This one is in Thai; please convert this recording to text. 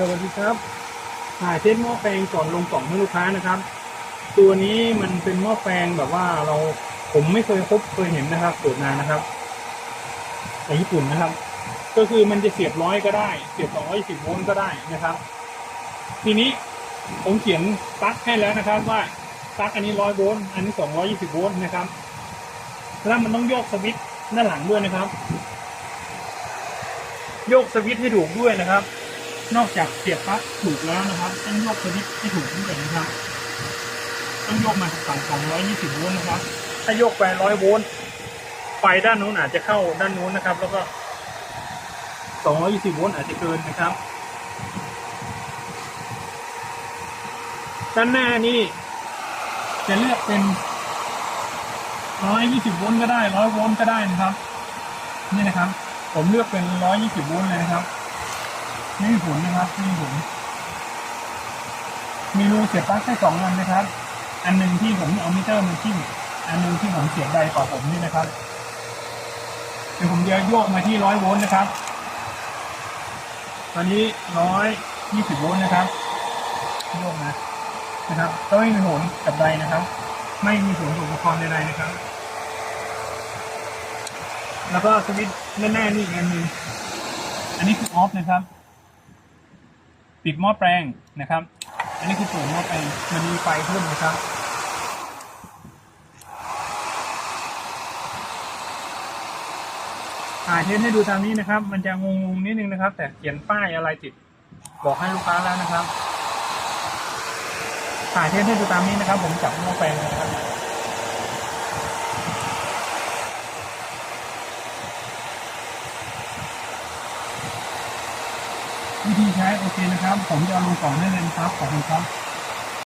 สวัสดีครับถ่ายเทสหม้อแปลงก่อนลงกล่องให้ลูกค้านะครับ ตัวนี้มันเป็นหม้อแปลงแบบว่าเราผมไม่เคยพบเคยเห็นนะครับสูตรนานนะครับในญี่ปุ่นนะครับ ก็คือมันจะเสียบร้อยก็ได้ เสียบสองร้อยสิบโวลต์ก็ได้นะครับ ทีนี้ผมเขียนปลั๊กให้แล้วนะครับ ว่าปลั๊กอันนี้ร้อยโวลต์อันนี้สองร้อยี่สิบโวลต์นะครับแล้วมันต้องโยกสวิตช์ด้านหลังด้วยนะครับ โยกสวิตช์ให้ถูกด้วยนะครับ นอกจากเสียบปลั๊กถูกแล้วนะครับ ต้องโยกสวิตช์ให้ถูกด้วยนะครับ ต้องโยกมาฝั่ง220โวลต์นะครับ ถ้าโยกไป100โวลต์ไฟด้านนู้นอาจจะเข้าด้านนู้นนะครับ แล้วก็220โวลต์อาจจะเกินนะครับ ด้านหน้านี่จะเลือกเป็น120โวลต์ก็ได้100โวลต์ก็ได้นะครับ นี่นะครับ ผมเลือกเป็น120โวลต์เลยนะครับ ไม่มีผลนะครับไม่มีผลมีรูเสียบปลั๊กแค่สองอันนะครับ อันหนึ่งที่ผมเอามิเตอร์มาทิ่มอันหนึ่งที่ผมเสียบไดต่อผมนี่นะครับเดี๋ยวผมจะโยกมาที่ร้อยโวลต์นะครับ ตอนนี้ร้อยยี่สิบโวลต์นะครับโยกนะนะครับก็ไม่มีผลกับไดนะครับ ไม่มีผลกับอุปกรณ์ใดๆนะครับ แล้วก็สวิตช์แน่ๆนี่อีกอันหนึ่งอันนี้คือออฟนะครับ ปิดหม้อแปลงนะครับ อันนี้คือเปิดหม้อแปลงมันมีไฟเพิ่มนะครับถ่ายเทสให้ดูตามนี้นะครับ มันจะงงๆนิดนึงนะครับ แต่เขียนป้ายอะไรติด บอกให้ลูกค้าแล้วนะครับถ่ายเทสให้ดูตามนี้นะครับ ผมจับหม้อแปลงนะครับ วิธีใช้โอเคนะครับ ผมจะเอาลงกล่องให้เลยนะครับ ขอบคุณครับ